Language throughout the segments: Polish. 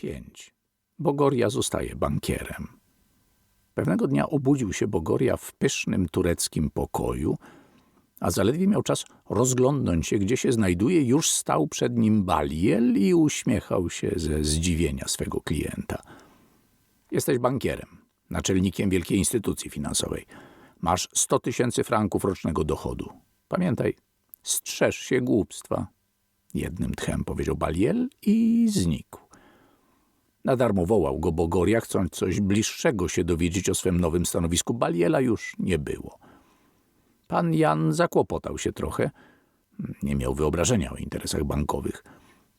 5. Bogoria zostaje bankierem. Pewnego dnia obudził się Bogoria w pysznym tureckim pokoju, a zaledwie miał czas rozglądnąć się, gdzie się znajduje, już stał przed nim Baliel i uśmiechał się ze zdziwienia swego klienta. Jesteś bankierem, naczelnikiem wielkiej instytucji finansowej. Masz 100 tysięcy franków rocznego dochodu. Pamiętaj, strzeż się głupstwa. Jednym tchem powiedział Baliel i znikł. Na darmo wołał go Bogoria, chcąc coś bliższego się dowiedzieć o swym nowym stanowisku. Baliela już nie było. Pan Jan zakłopotał się trochę. Nie miał wyobrażenia o interesach bankowych.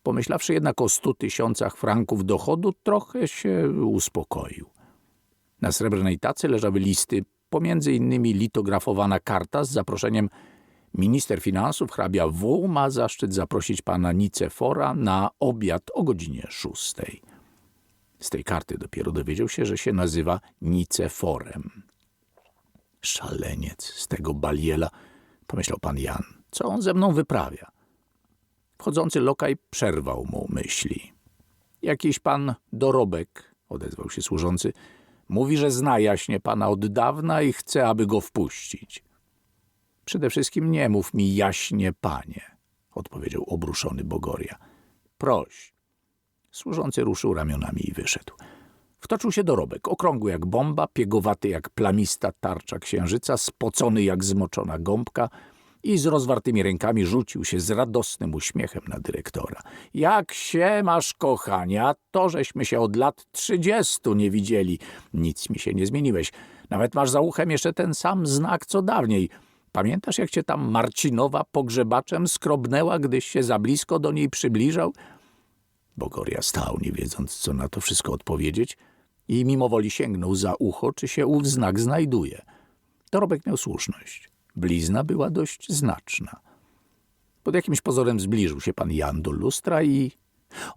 Pomyślawszy jednak o stu tysiącach franków dochodu, trochę się uspokoił. Na srebrnej tacy leżały listy, pomiędzy innymi litografowana karta z zaproszeniem Minister finansów hrabia W ma zaszczyt zaprosić pana Nicefora na obiad o godzinie szóstej. Z tej karty dopiero dowiedział się, że się nazywa Niceforem. Szaleniec z tego baliela, pomyślał pan Jan. Co on ze mną wyprawia? Wchodzący lokaj przerwał mu myśli. Jakiś pan dorobek, odezwał się służący, mówi, że zna jaśnie pana od dawna i chce, aby go wpuścić. Przede wszystkim nie mów mi jaśnie, panie, odpowiedział obruszony Bogoria. Proś. Służący ruszył ramionami i wyszedł. Wtoczył się dorobek, okrągły jak bomba, piegowaty jak plamista tarcza księżyca, spocony jak zmoczona gąbka i z rozwartymi rękami rzucił się z radosnym uśmiechem na dyrektora. Jak się masz, kochania? To żeśmy się od lat trzydziestu nie widzieli. Nic mi się nie zmieniłeś. Nawet masz za uchem jeszcze ten sam znak, co dawniej – Pamiętasz, jak cię tam Marcinowa pogrzebaczem skrobnęła, gdyś się za blisko do niej przybliżał? Bogoria stał, nie wiedząc, co na to wszystko odpowiedzieć i mimowoli sięgnął za ucho, czy się ów znak znajduje. Dorobek miał słuszność. Blizna była dość znaczna. Pod jakimś pozorem zbliżył się pan Jan do lustra i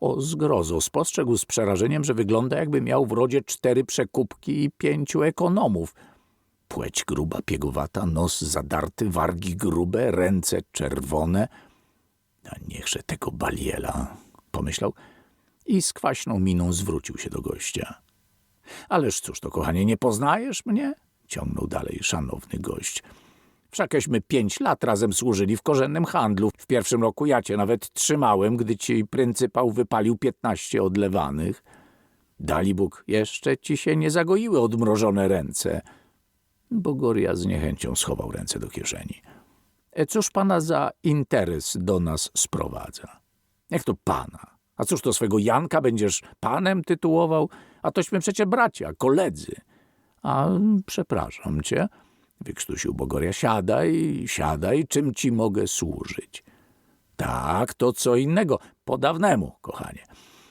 o zgrozo spostrzegł z przerażeniem, że wygląda jakby miał w rodzie cztery przekupki i pięciu ekonomów – Płeć gruba, piegowata, nos zadarty, wargi grube, ręce czerwone. A niechże tego baliela, pomyślał i z kwaśną miną zwrócił się do gościa. Ależ cóż to, kochanie, nie poznajesz mnie? ciągnął dalej szanowny gość. Wszakeśmy pięć lat razem służyli w korzennym handlu. W pierwszym roku ja cię nawet trzymałem, gdy ci pryncypał wypalił piętnaście odlewanych. Dalibóg, jeszcze ci się nie zagoiły odmrożone ręce. Bogoria z niechęcią schował ręce do kieszeni. E, cóż pana za interes do nas sprowadza? Jak to pana? A cóż to swego Janka będziesz panem tytułował? A tośmy przecie bracia, koledzy. A przepraszam cię, wykrztusił Bogoria. Siadaj, siadaj, czym ci mogę służyć? Tak, to co innego, po dawnemu, kochanie.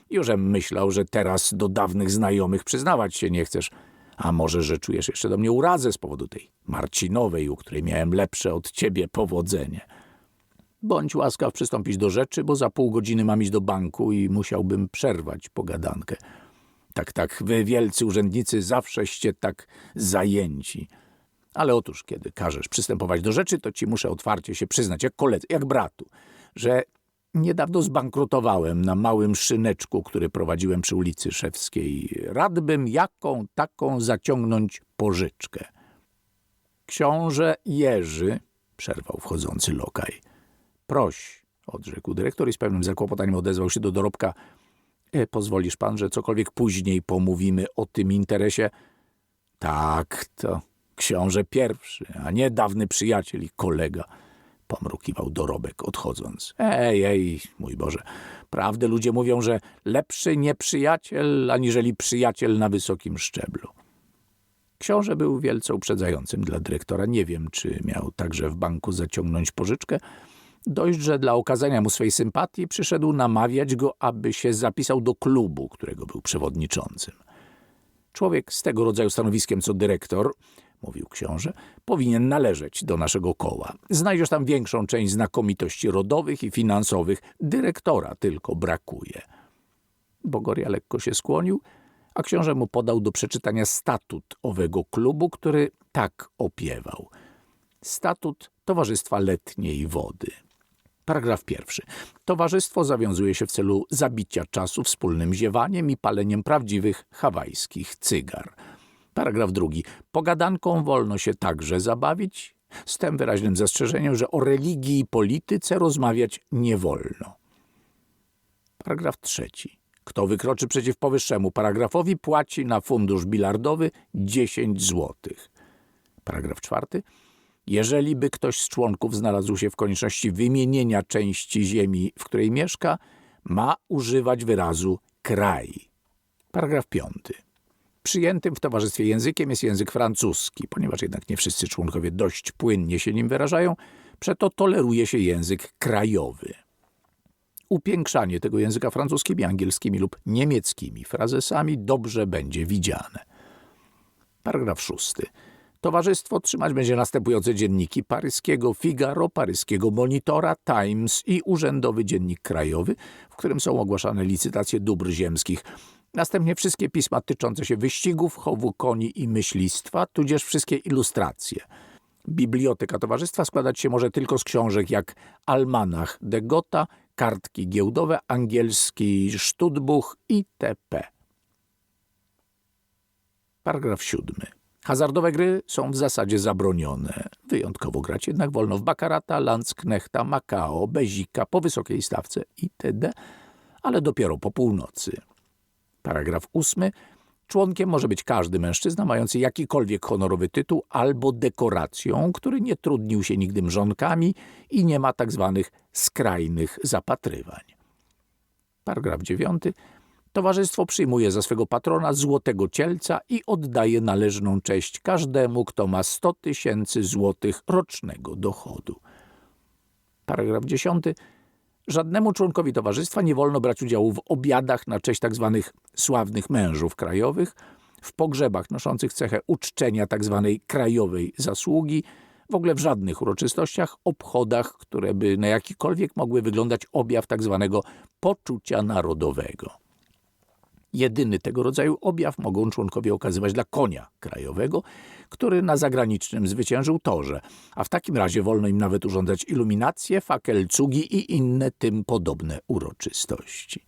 Jużem myślał, że teraz do dawnych znajomych przyznawać się nie chcesz. A może, że czujesz jeszcze do mnie urazę z powodu tej Marcinowej, u której miałem lepsze od ciebie powodzenie. Bądź łaskaw przystąpić do rzeczy, bo za pół godziny mam iść do banku i musiałbym przerwać pogadankę. Tak, tak, wy wielcy urzędnicy zawszeście tak zajęci. Ale otóż, kiedy każesz przystępować do rzeczy, to ci muszę otwarcie się przyznać, jak koledze, jak bratu, że Niedawno zbankrutowałem na małym szyneczku, który prowadziłem przy ulicy Szewskiej. Radbym jaką taką zaciągnąć pożyczkę. Książę Jerzy, przerwał wchodzący lokaj. Proś, odrzekł dyrektor i z pewnym zakłopotaniem odezwał się do dorobka. E, pozwolisz pan, że cokolwiek później pomówimy o tym interesie? Tak, to książę pierwszy, a nie dawny przyjaciel i kolega – pomrukiwał dorobek, odchodząc. Ej, ej, mój Boże, prawdę ludzie mówią, że lepszy nieprzyjaciel, aniżeli przyjaciel na wysokim szczeblu. Książę był wielce uprzedzającym dla dyrektora. Nie wiem, czy miał także w banku zaciągnąć pożyczkę. Dość, że dla okazania mu swej sympatii przyszedł namawiać go, aby się zapisał do klubu, którego był przewodniczącym. Człowiek z tego rodzaju stanowiskiem co dyrektor mówił książę, powinien należeć do naszego koła. Znajdziesz tam większą część znakomitości rodowych i finansowych. Dyrektora tylko brakuje. Bogoria lekko się skłonił, a książę mu podał do przeczytania statut owego klubu, który tak opiewał. Statut Towarzystwa Letniej Wody. Paragraf pierwszy. Towarzystwo zawiązuje się w celu zabicia czasu wspólnym ziewaniem i paleniem prawdziwych hawajskich cygar. Paragraf drugi. Pogadanką wolno się także zabawić, z tym wyraźnym zastrzeżeniem, że o religii i polityce rozmawiać nie wolno. Paragraf trzeci. Kto wykroczy przeciw powyższemu paragrafowi, płaci na fundusz bilardowy 10 złotych. Paragraf czwarty. Jeżeli by ktoś z członków znalazł się w konieczności wymienienia części ziemi, w której mieszka, ma używać wyrazu kraj. Paragraf piąty. Przyjętym w towarzystwie językiem jest język francuski, ponieważ jednak nie wszyscy członkowie dość płynnie się nim wyrażają, przeto toleruje się język krajowy. Upiększanie tego języka francuskimi, angielskimi lub niemieckimi frazesami dobrze będzie widziane. Paragraf szósty. Towarzystwo trzymać będzie następujące dzienniki paryskiego Figaro, paryskiego Monitora, Times i Urzędowy Dziennik Krajowy, w którym są ogłaszane licytacje dóbr ziemskich. Następnie wszystkie pisma tyczące się wyścigów, chowu koni i myślistwa, tudzież wszystkie ilustracje. Biblioteka towarzystwa składać się może tylko z książek jak Almanach de Gotha, kartki giełdowe, angielski Sztutbuch itp. Paragraf siódmy. Hazardowe gry są w zasadzie zabronione. Wyjątkowo grać jednak wolno w Bakarata, Landsknechta, Makao, Bezika po wysokiej stawce itd., ale dopiero po północy. Paragraf ósmy. Członkiem może być każdy mężczyzna mający jakikolwiek honorowy tytuł albo dekoracją, który nie trudnił się nigdy mrzonkami i nie ma tak zwanych skrajnych zapatrywań. Paragraf dziewiąty. Towarzystwo przyjmuje za swego patrona złotego cielca i oddaje należną cześć każdemu, kto ma 100 tysięcy złotych rocznego dochodu. Paragraf 10. Żadnemu członkowi towarzystwa nie wolno brać udziału w obiadach na cześć tzw. Tak sławnych mężów krajowych, w pogrzebach noszących cechę uczczenia tzw. Tak krajowej zasługi, w ogóle w żadnych uroczystościach, obchodach, które by na jakikolwiek mogły wyglądać objaw tzw. Tak poczucia narodowego. Jedyny tego rodzaju objaw mogą członkowie okazywać dla konia krajowego, który na zagranicznym zwyciężył torze, a w takim razie wolno im nawet urządzać iluminacje, fakelcugi i inne tym podobne uroczystości.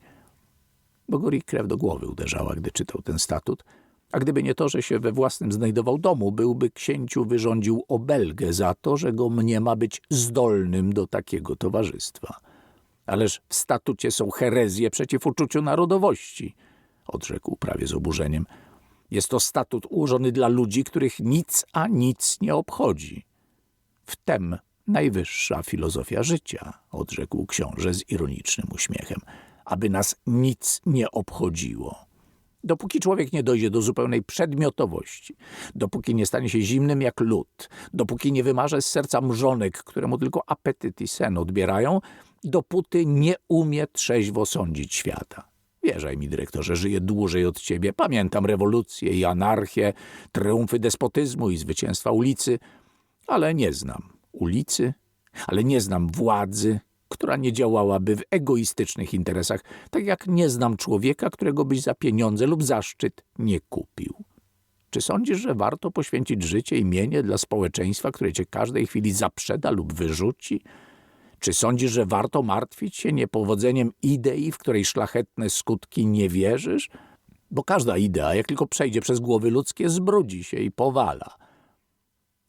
Bogori krew do głowy uderzała, gdy czytał ten statut, a gdyby nie to, że się we własnym znajdował domu, byłby księciu wyrządził obelgę za to, że go mnie ma być zdolnym do takiego towarzystwa. Ależ w statucie są herezje przeciw uczuciu narodowości – odrzekł prawie z oburzeniem. Jest to statut ułożony dla ludzi, których nic a nic nie obchodzi. Wtem najwyższa filozofia życia, odrzekł książę z ironicznym uśmiechem, aby nas nic nie obchodziło. Dopóki człowiek nie dojdzie do zupełnej przedmiotowości, dopóki nie stanie się zimnym jak lód, dopóki nie wymarze z serca mrzonek, któremu tylko apetyt i sen odbierają, dopóty nie umie trzeźwo sądzić świata. Wierzaj mi, dyrektorze, żyję dłużej od ciebie. Pamiętam rewolucję i anarchię, triumfy despotyzmu i zwycięstwa ulicy, ale nie znam ulicy, ale nie znam władzy, która nie działałaby w egoistycznych interesach, tak jak nie znam człowieka, którego byś za pieniądze lub zaszczyt nie kupił. Czy sądzisz, że warto poświęcić życie i mienie dla społeczeństwa, które cię każdej chwili zaprzeda lub wyrzuci? Czy sądzisz, że warto martwić się niepowodzeniem idei, w której szlachetne skutki nie wierzysz? Bo każda idea, jak tylko przejdzie przez głowy ludzkie, zbrudzi się i powala.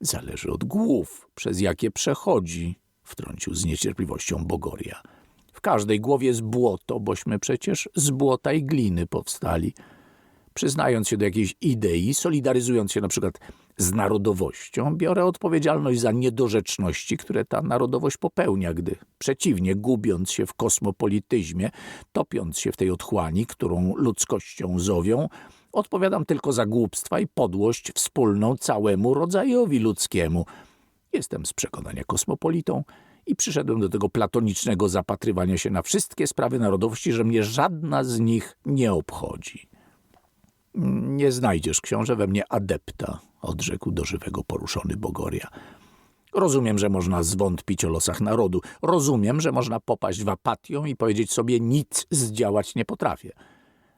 Zależy od głów, przez jakie przechodzi, wtrącił z niecierpliwością Bogoria. W każdej głowie jest błoto, bośmy przecież z błota i gliny powstali. Przyznając się do jakiejś idei, solidaryzując się na przykład z narodowością, biorę odpowiedzialność za niedorzeczności, które ta narodowość popełnia, gdy przeciwnie, gubiąc się w kosmopolityzmie, topiąc się w tej otchłani, którą ludzkością zowią, odpowiadam tylko za głupstwa i podłość wspólną całemu rodzajowi ludzkiemu. Jestem z przekonania kosmopolitą i przyszedłem do tego platonicznego zapatrywania się na wszystkie sprawy narodowości, że mnie żadna z nich nie obchodzi. Nie znajdziesz, książę, we mnie adepta, odrzekł do żywego poruszony Bogoria. Rozumiem, że można zwątpić o losach narodu. Rozumiem, że można popaść w apatią i powiedzieć sobie nic zdziałać nie potrafię.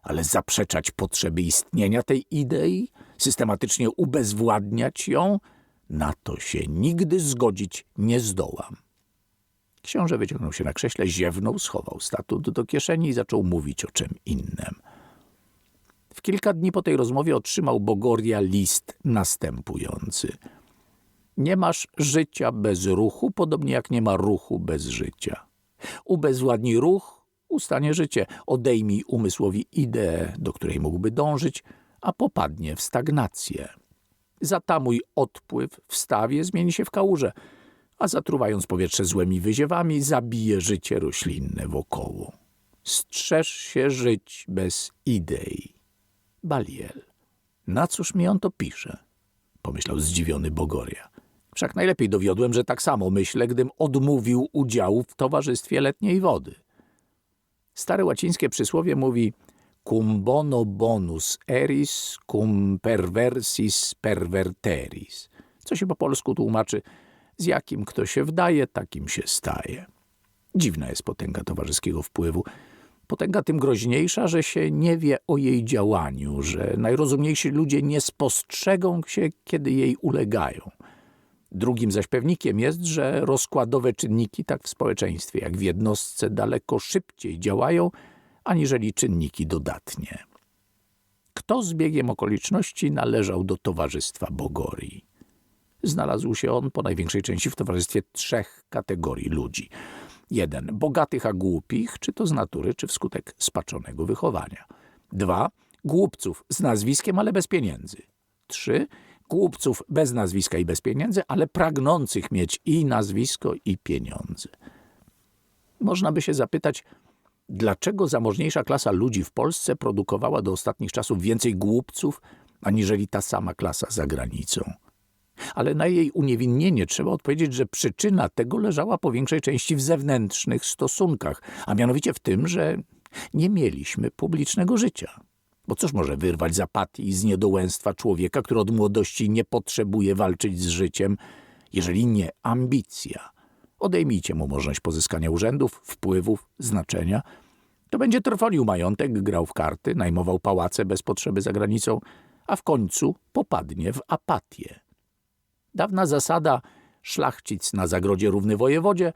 Ale zaprzeczać potrzeby istnienia tej idei, systematycznie ubezwładniać ją, na to się nigdy zgodzić nie zdołam. Książę wyciągnął się na krześle, ziewnął, schował statut do kieszeni i zaczął mówić o czym innym. W kilka dni po tej rozmowie otrzymał Bogoria list następujący. Nie masz życia bez ruchu, podobnie jak nie ma ruchu bez życia. Ubezwładnij ruch, ustanie życie. Odejmij umysłowi ideę, do której mógłby dążyć, a popadnie w stagnację. Zatamuj odpływ w stawie, zmieni się w kałużę, a zatruwając powietrze złymi wyziewami, zabije życie roślinne wokoło. Strzeż się żyć bez idei. Baliel. Na cóż mi on to pisze? Pomyślał zdziwiony Bogoria. Wszak najlepiej dowiodłem, że tak samo myślę, gdym odmówił udziału w towarzystwie letniej wody. Stare łacińskie przysłowie mówi cum bono bonus eris, cum perversis perverteris, co się po polsku tłumaczy z jakim kto się wdaje, takim się staje. Dziwna jest potęga towarzyskiego wpływu. Potęga tym groźniejsza, że się nie wie o jej działaniu, że najrozumniejsi ludzie nie spostrzegą się, kiedy jej ulegają. Drugim zaś pewnikiem jest, że rozkładowe czynniki tak w społeczeństwie, jak w jednostce daleko szybciej działają, aniżeli czynniki dodatnie. Kto z biegiem okoliczności należał do towarzystwa Bogorii? Znalazł się on po największej części w towarzystwie trzech kategorii ludzi. Jeden, bogatych a głupich, czy to z natury, czy wskutek spaczonego wychowania. Dwa, głupców z nazwiskiem, ale bez pieniędzy. Trzy, głupców bez nazwiska i bez pieniędzy, ale pragnących mieć i nazwisko, i pieniądze. Można by się zapytać, dlaczego zamożniejsza klasa ludzi w Polsce produkowała do ostatnich czasów więcej głupców, aniżeli ta sama klasa za granicą. Ale na jej uniewinnienie trzeba odpowiedzieć, że przyczyna tego leżała po większej części w zewnętrznych stosunkach, a mianowicie w tym, że nie mieliśmy publicznego życia. Bo cóż może wyrwać z apatii i z niedołęstwa człowieka, który od młodości nie potrzebuje walczyć z życiem, jeżeli nie ambicja? Odejmijcie mu możliwość pozyskania urzędów, wpływów, znaczenia. To będzie trwonił majątek, grał w karty, najmował pałace bez potrzeby za granicą, a w końcu popadnie w apatię. Dawna zasada szlachcic na zagrodzie równy wojewodzie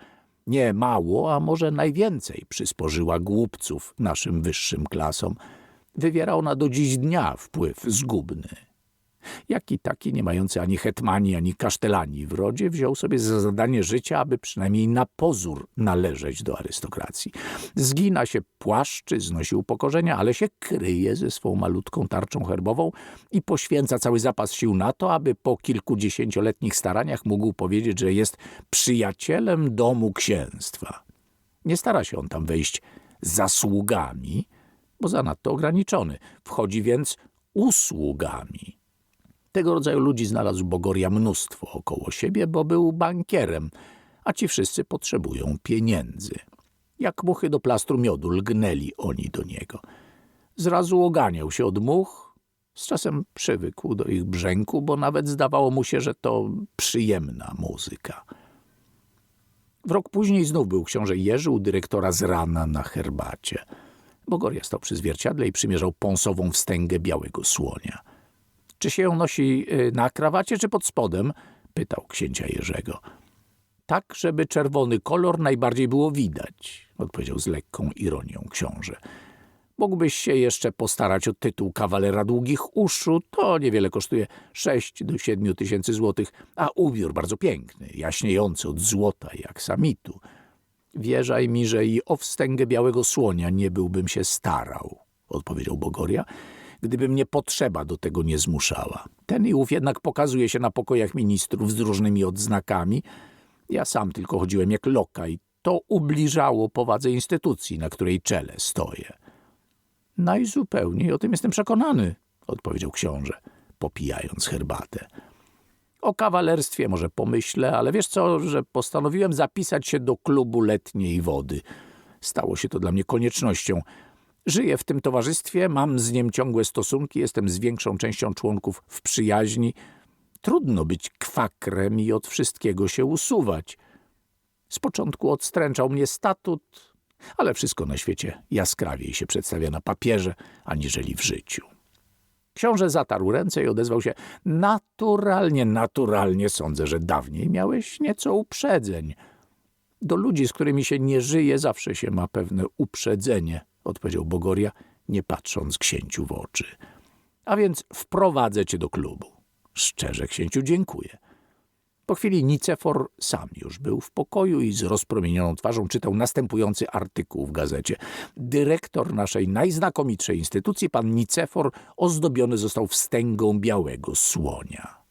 nie mało, a może najwięcej przysporzyła głupców naszym wyższym klasom – wywiera ona do dziś dnia wpływ zgubny. Jaki taki, nie mający ani hetmani, ani kasztelani w rodzie, wziął sobie za zadanie życia, aby przynajmniej na pozór należeć do arystokracji. Zgina się płaszczy, znosi upokorzenia, ale się kryje ze swą malutką tarczą herbową i poświęca cały zapas sił na to, aby po kilkudziesięcioletnich staraniach mógł powiedzieć, że jest przyjacielem domu księstwa. Nie stara się on tam wejść zasługami, bo zanadto ograniczony. Wchodzi więc usługami. Tego rodzaju ludzi znalazł Bogoria mnóstwo około siebie, bo był bankierem, a ci wszyscy potrzebują pieniędzy. Jak muchy do plastru miodu lgnęli oni do niego. Zrazu oganiał się od much, z czasem przywykł do ich brzęku, bo nawet zdawało mu się, że to przyjemna muzyka. W rok później znów był książę Jerzy u dyrektora z rana na herbacie – Bogoria stał przy zwierciadle i przymierzał pąsową wstęgę białego słonia. Czy się ją nosi y, na krawacie czy pod spodem? pytał księcia Jerzego. Tak, żeby czerwony kolor najbardziej było widać, odpowiedział z lekką ironią książę. Mógłbyś się jeszcze postarać o tytuł kawalera długich uszu, to niewiele kosztuje sześć do siedmiu tysięcy złotych, a ubiór bardzo piękny, jaśniejący od złota jak samitu. Wierzaj mi, że i o wstęgę białego słonia nie byłbym się starał, odpowiedział Bogoria, gdyby mnie potrzeba do tego nie zmuszała. Ten i ów jednak pokazuje się na pokojach ministrów z różnymi odznakami. Ja sam tylko chodziłem jak lokaj. To ubliżało powadze instytucji, na której czele stoję. Najzupełniej o tym jestem przekonany, odpowiedział książę, popijając herbatę. O kawalerstwie może pomyślę, ale wiesz co, że postanowiłem zapisać się do klubu letniej wody. Stało się to dla mnie koniecznością. Żyję w tym towarzystwie, mam z nim ciągłe stosunki, jestem z większą częścią członków w przyjaźni. Trudno być kwakrem i od wszystkiego się usuwać. Z początku odstręczał mnie statut, ale wszystko na świecie jaskrawiej się przedstawia na papierze, aniżeli w życiu. Książę zatarł ręce i odezwał się. Naturalnie, naturalnie sądzę, że dawniej miałeś nieco uprzedzeń. Do ludzi, z którymi się nie żyje, zawsze się ma pewne uprzedzenie, odpowiedział Bogoria, nie patrząc księciu w oczy. A więc wprowadzę cię do klubu. Szczerze, księciu, dziękuję. Po chwili Nicefor sam już był w pokoju i z rozpromienioną twarzą czytał następujący artykuł w gazecie. Dyrektor naszej najznakomitszej instytucji, pan Nicefor, ozdobiony został wstęgą białego słonia.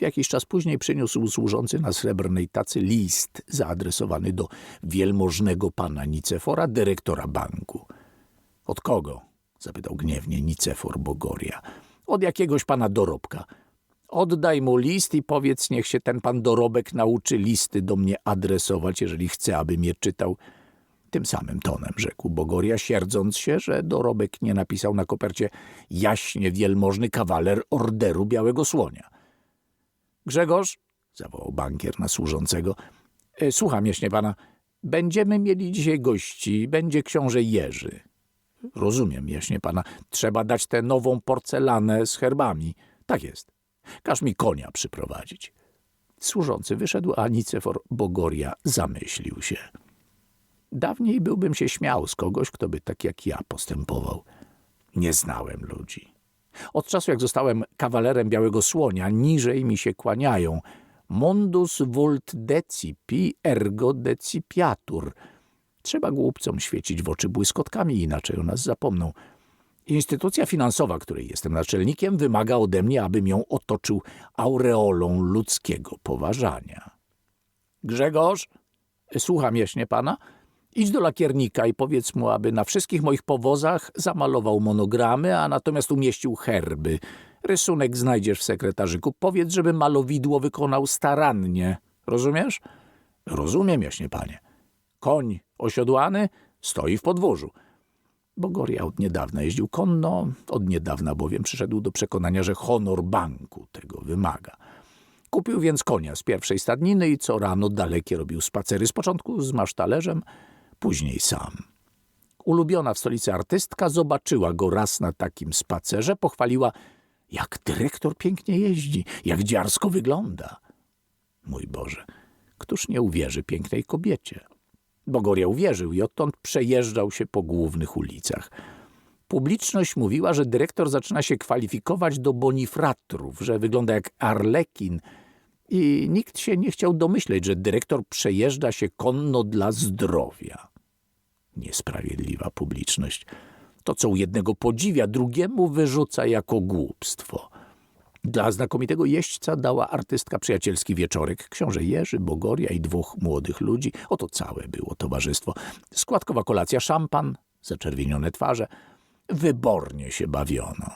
Jakiś czas później przyniósł służący na srebrnej tacy list zaadresowany do wielmożnego pana Nicefora, dyrektora banku. Od kogo? zapytał gniewnie Nicefor Bogoria. Od jakiegoś pana dorobka. Oddaj mu list i powiedz, niech się ten pan dorobek nauczy listy do mnie adresować, jeżeli chce, abym je czytał. Tym samym tonem rzekł Bogoria, sierdząc się, że dorobek nie napisał na kopercie jaśnie wielmożny kawaler Orderu Białego Słonia. Grzegorz, zawołał bankier na służącego, e, słucham jaśnie pana, będziemy mieli dzisiaj gości, będzie książę Jerzy. Rozumiem, jaśnie pana, trzeba dać tę nową porcelanę z herbami. Tak jest. Każ mi konia przyprowadzić. Służący wyszedł, a Nicefor Bogoria zamyślił się. Dawniej byłbym się śmiał z kogoś, kto by tak jak ja postępował. Nie znałem ludzi. Od czasu, jak zostałem kawalerem Białego Słonia, niżej mi się kłaniają. Mundus vult decipi ergo decipiatur. Trzeba głupcom świecić w oczy błyskotkami, inaczej o nas zapomną. Instytucja finansowa, której jestem naczelnikiem, wymaga ode mnie, abym ją otoczył aureolą ludzkiego poważania. Grzegorz, słucham jaśnie pana, idź do lakiernika i powiedz mu, aby na wszystkich moich powozach zamalował monogramy, a natomiast umieścił herby. Rysunek znajdziesz w sekretarzyku. Powiedz, żeby malowidło wykonał starannie. Rozumiesz? Rozumiem, jaśnie panie. Koń osiodłany stoi w podwórzu. Bogoria od niedawna jeździł konno, od niedawna bowiem przyszedł do przekonania, że honor banku tego wymaga. Kupił więc konia z pierwszej stadniny i co rano dalekie robił spacery, z początku z masztalerzem, później sam. Ulubiona w stolicy artystka zobaczyła go raz na takim spacerze, pochwaliła, jak dyrektor pięknie jeździ, jak dziarsko wygląda. Mój Boże, któż nie uwierzy pięknej kobiecie? Bogoria uwierzył i odtąd przejeżdżał się po głównych ulicach. Publiczność mówiła, że dyrektor zaczyna się kwalifikować do bonifratrów, że wygląda jak arlekin i nikt się nie chciał domyśleć, że dyrektor przejeżdża się konno dla zdrowia. Niesprawiedliwa publiczność. To, co u jednego podziwia, drugiemu wyrzuca jako głupstwo. Dla znakomitego jeźdźca dała artystka przyjacielski wieczorek. Książę Jerzy, Bogoria i dwóch młodych ludzi. Oto całe było towarzystwo. Składkowa kolacja, szampan, zaczerwienione twarze. Wybornie się bawiono.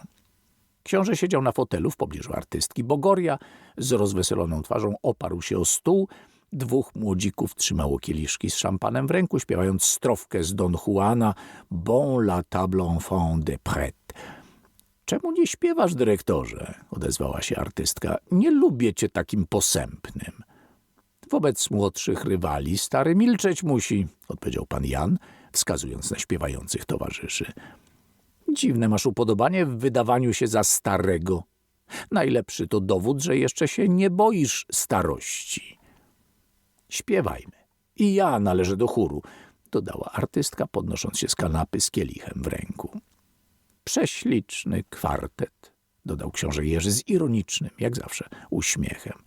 Książę siedział na fotelu w pobliżu artystki. Bogoria z rozweseloną twarzą oparł się o stół. Dwóch młodzików trzymało kieliszki z szampanem w ręku, śpiewając strofkę z Don Juana Bon la table enfant de prête. Czemu nie śpiewasz, dyrektorze? odezwała się artystka. Nie lubię cię takim posępnym. Wobec młodszych rywali stary milczeć musi, odpowiedział pan Jan, wskazując na śpiewających towarzyszy. Dziwne masz upodobanie w wydawaniu się za starego. Najlepszy to dowód, że jeszcze się nie boisz starości. Śpiewajmy. I ja należę do chóru, dodała artystka, podnosząc się z kanapy z kielichem w ręku. Prześliczny kwartet, dodał książę Jerzy z ironicznym, jak zawsze, uśmiechem.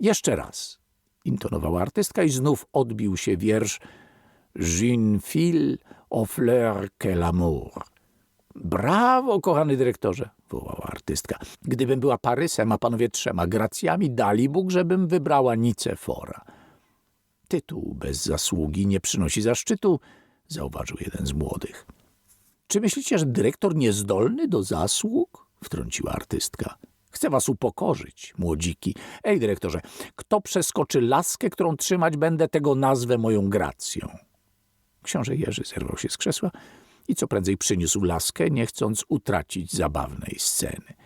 Jeszcze raz, intonowała artystka i znów odbił się wiersz Jeune fille aux fleurs que l'amour. Brawo, kochany dyrektorze, wołała artystka. Gdybym była Parysem, a panowie trzema gracjami, dali Bóg, żebym wybrała Nicefora. Tytuł bez zasługi nie przynosi zaszczytu, zauważył jeden z młodych. Czy myślicie, że dyrektor niezdolny do zasług? wtrąciła artystka. Chcę was upokorzyć, młodziki. Ej, dyrektorze, kto przeskoczy laskę, którą trzymać będę, tego nazwę moją gracją. Książę Jerzy zerwał się z krzesła i co prędzej przyniósł laskę, nie chcąc utracić zabawnej sceny.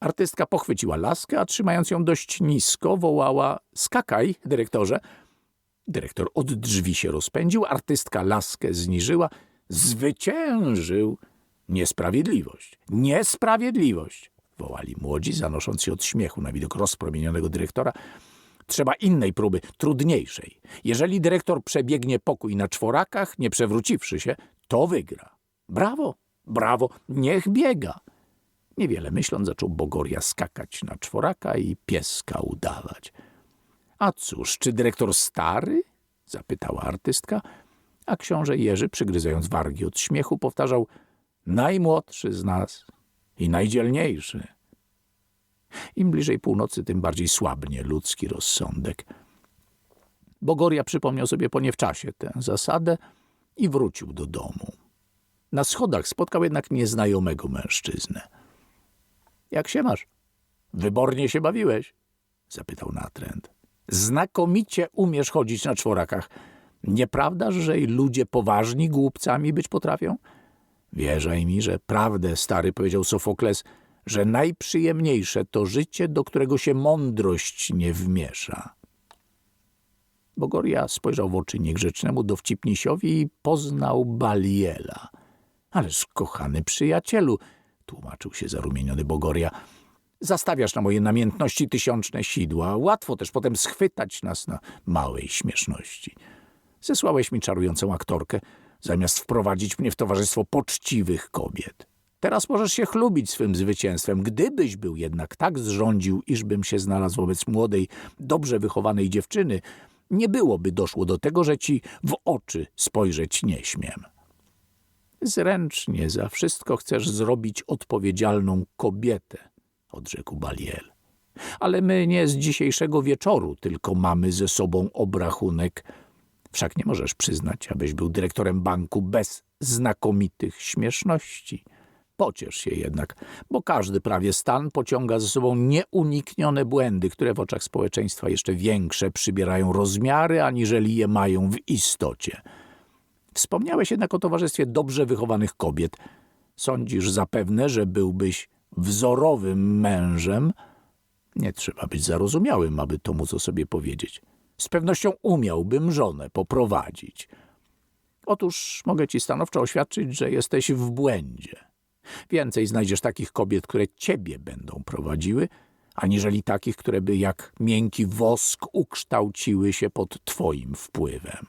Artystka pochwyciła laskę, a trzymając ją dość nisko, wołała: Skakaj, dyrektorze. Dyrektor od drzwi się rozpędził, artystka laskę zniżyła. Zwyciężył! Niesprawiedliwość! Niesprawiedliwość! wołali młodzi, zanosząc się od śmiechu na widok rozpromienionego dyrektora. Trzeba innej próby, trudniejszej. Jeżeli dyrektor przebiegnie pokój na czworakach, nie przewróciwszy się, to wygra. Brawo, brawo, niech biega. Niewiele myśląc, zaczął Bogoria skakać na czworaka i pieska udawać. A cóż, czy dyrektor stary? zapytała artystka, a książę Jerzy, przygryzając wargi od śmiechu, powtarzał najmłodszy z nas i najdzielniejszy. Im bliżej północy, tym bardziej słabnie ludzki rozsądek. Bogoria przypomniał sobie po niewczasie tę zasadę i wrócił do domu. Na schodach spotkał jednak nieznajomego mężczyznę. Jak się masz? Wybornie się bawiłeś? zapytał natręt. Znakomicie umiesz chodzić na czworakach. Nieprawdaż, że i ludzie poważni głupcami być potrafią? Wierzaj mi, że prawdę, stary, powiedział Sofokles, że najprzyjemniejsze to życie, do którego się mądrość nie wmiesza. Bogoria spojrzał w oczy niegrzecznemu dowcipnisiowi i poznał Baliela. Ależ, kochany przyjacielu, tłumaczył się zarumieniony Bogoria, zastawiasz na moje namiętności tysiączne sidła. Łatwo też potem schwytać nas na małej śmieszności. Zesłałeś mi czarującą aktorkę, zamiast wprowadzić mnie w towarzystwo poczciwych kobiet. Teraz możesz się chlubić swym zwycięstwem. Gdybyś był jednak tak zrządził, iżbym się znalazł wobec młodej, dobrze wychowanej dziewczyny, nie byłoby doszło do tego, że ci w oczy spojrzeć nie śmiem. Zręcznie za wszystko chcesz zrobić odpowiedzialną kobietę, odrzekł Baliel. Ale my nie z dzisiejszego wieczoru, tylko mamy ze sobą obrachunek. Wszak nie możesz przyznać, abyś był dyrektorem banku bez znakomitych śmieszności. Pociesz się jednak, bo każdy prawie stan pociąga ze sobą nieuniknione błędy, które w oczach społeczeństwa jeszcze większe przybierają rozmiary, aniżeli je mają w istocie. Wspomniałeś jednak o towarzystwie dobrze wychowanych kobiet. Sądzisz zapewne, że byłbyś wzorowym mężem? Nie trzeba być zarozumiałym, aby to móc o sobie powiedzieć. Z pewnością umiałbym żonę poprowadzić. Otóż mogę ci stanowczo oświadczyć, że jesteś w błędzie. Więcej znajdziesz takich kobiet, które ciebie będą prowadziły, aniżeli takich, które by jak miękki wosk ukształciły się pod twoim wpływem.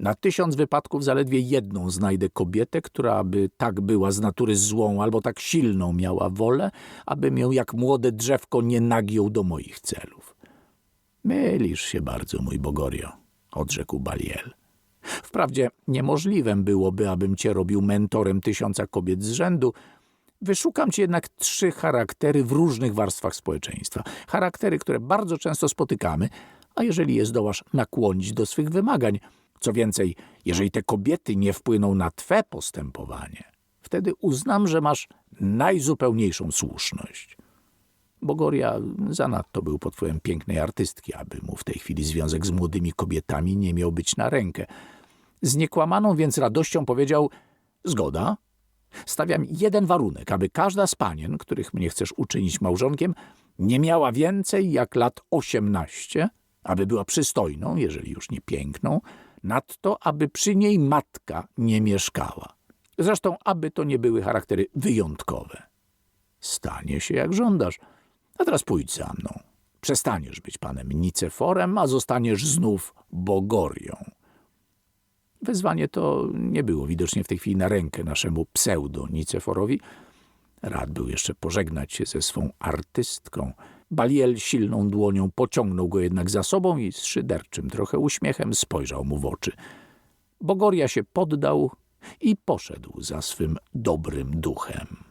Na tysiąc wypadków zaledwie jedną znajdę kobietę, która by tak była z natury złą albo tak silną miała wolę, abym ją jak młode drzewko nie nagiął do moich celów. Mylisz się bardzo, mój Bogorio, odrzekł Baliel. Wprawdzie niemożliwem byłoby, abym cię robił mentorem tysiąca kobiet z rzędu. Wyszukam ci jednak trzy charaktery w różnych warstwach społeczeństwa. Charaktery, które bardzo często spotykamy, a jeżeli je zdołasz nakłonić do swych wymagań, co więcej, jeżeli te kobiety nie wpłyną na twe postępowanie, wtedy uznam, że masz najzupełniejszą słuszność. Bogoria zanadto był pod wpływem pięknej artystki, aby mu w tej chwili związek z młodymi kobietami nie miał być na rękę. Z niekłamaną więc radością powiedział: Zgoda. Stawiam jeden warunek, aby każda z panien, których mnie chcesz uczynić małżonkiem, nie miała więcej jak lat osiemnaście, aby była przystojną, jeżeli już nie piękną, nadto, aby przy niej matka nie mieszkała. Zresztą, aby to nie były charaktery wyjątkowe. Stanie się jak żądasz. A teraz pójdź za mną. Przestaniesz być panem Niceforem, a zostaniesz znów Bogorią. Wezwanie to nie było widocznie w tej chwili na rękę naszemu pseudo-Niceforowi. Rad był jeszcze pożegnać się ze swą artystką. Baliel silną dłonią pociągnął go jednak za sobą i z szyderczym trochę uśmiechem spojrzał mu w oczy. Bogoria się poddał i poszedł za swym dobrym duchem.